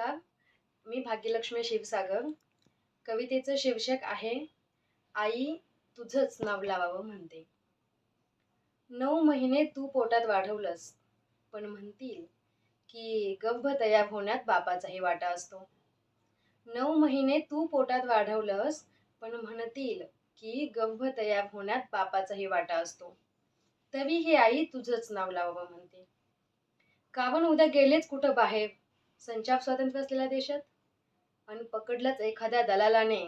मी भाग्यलक्ष्मी शिवसागर. कवितेचं शीर्षक आहे आई तुझंच नाव लावावं म्हणते. नऊ महिने तू पोटात वाढवलंस पण म्हणतील की गव्भ तयार होण्यात बापाचाही वाटा असतो. नऊ महिने तू पोटात वाढवलंस पण म्हणतील की गव्भ तयार होण्यात बापाचाही वाटा असतो. तरी ही आई तुझंच नाव लावावं म्हणते. कावण उद्या गेलेच कुठं बाहेर? संचार स्वातंत्र्य असलेल्या देशात? आणि पकडलंच एखाद्या दलालाने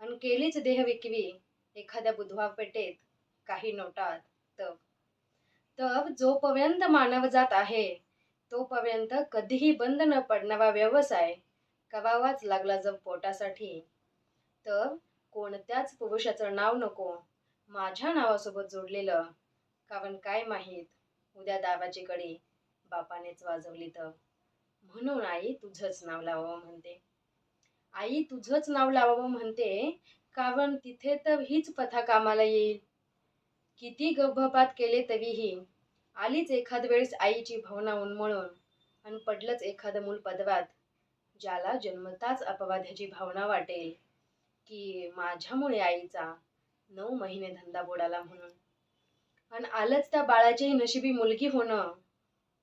आणि केलीच देह विक्री एखाद्या बुधवार पेठेत काही नोटात तर तर जोपर्यंत मानवजात आहे तोपर्यंत कधीही बंद न पडणारा व्यवसाय करावाच लागला जर पोटासाठी. तर कोणत्याच पुरुषाचं नाव नको माझ्या नावासोबत जोडलेलं कारण काय माहीत उद्या दावाची कडी बापानेच वाजवली तर म्हणून आई तुझंच नाव लावावं म्हणते. आई तुझंच नाव लावावं म्हणते कारण तिथे तर हीच पथा कामाला येईल. किती गभपात केले तरीही आलीच एखाद वेळेस आईची भावना उन्मळून आणि पडलंच एखादं मूल पदवात ज्याला जन्मताच अपवाद्याची भावना वाटेल की माझ्यामुळे आईचा नऊ महिने धंदा बुडाला म्हणून. आणि आलंच त्या बाळाचीही नशिबी मुलगी होणं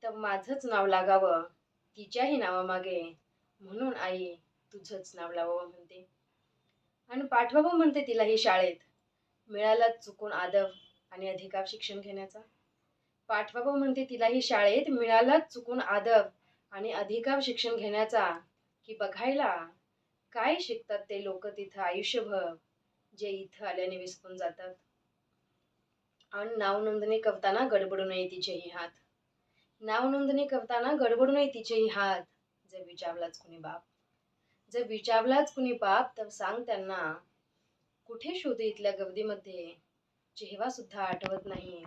तर माझंच नाव लागावं. तिच्याही नावामागे म्हणून आई तुझंच नाव लावावं म्हणते. आणि पाठवावं म्हणते तिलाही शाळेत. मिळाला चुकून आदर आणि अधिकार शिक्षण घेण्याचा. पाठवावं म्हणते तिलाही शाळेत मिळाला चुकून आदर आणि अधिकार शिक्षण घेण्याचा. की बघायला काय शिकतात ते लोक तिथं आयुष्यभर जे इथं आल्याने विसरून जातात. आणि नाव नोंदणी करताना गडबडू नये तिचेही हात. नावनोंदणी करताना गडबडू नये तिचेही हात. जर विचारलाच कुणी बाप. जर विचारलाच कुणी बाप तर सांग त्यांना कुठे शोधू इथल्या गर्दीमध्ये? चेहरा सुद्धा आठवत नाही.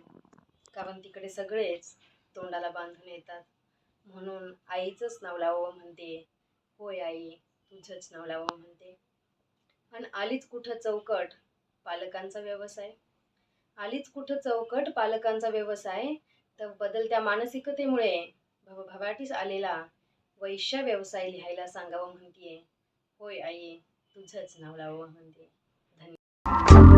कारण तिकडे सगळेच तोंडाला बांधून येतात. म्हणून आईचंच नाव लावावं म्हणते. होय आई तुझंच नाव लावावं म्हणते. आणि आलीच कुठं चौकट? पालकांचा व्यवसाय? आलीच कुठं चौकट? पालकांचा व्यवसाय? तर बदलत्या मानसिकतेमुळे भवभवाटीस आलेला वैश्य व्यवसाय लिहायला सांगावं म्हणतीये. होय आई तुझंच नाव लावावं म्हणते धन्यवाद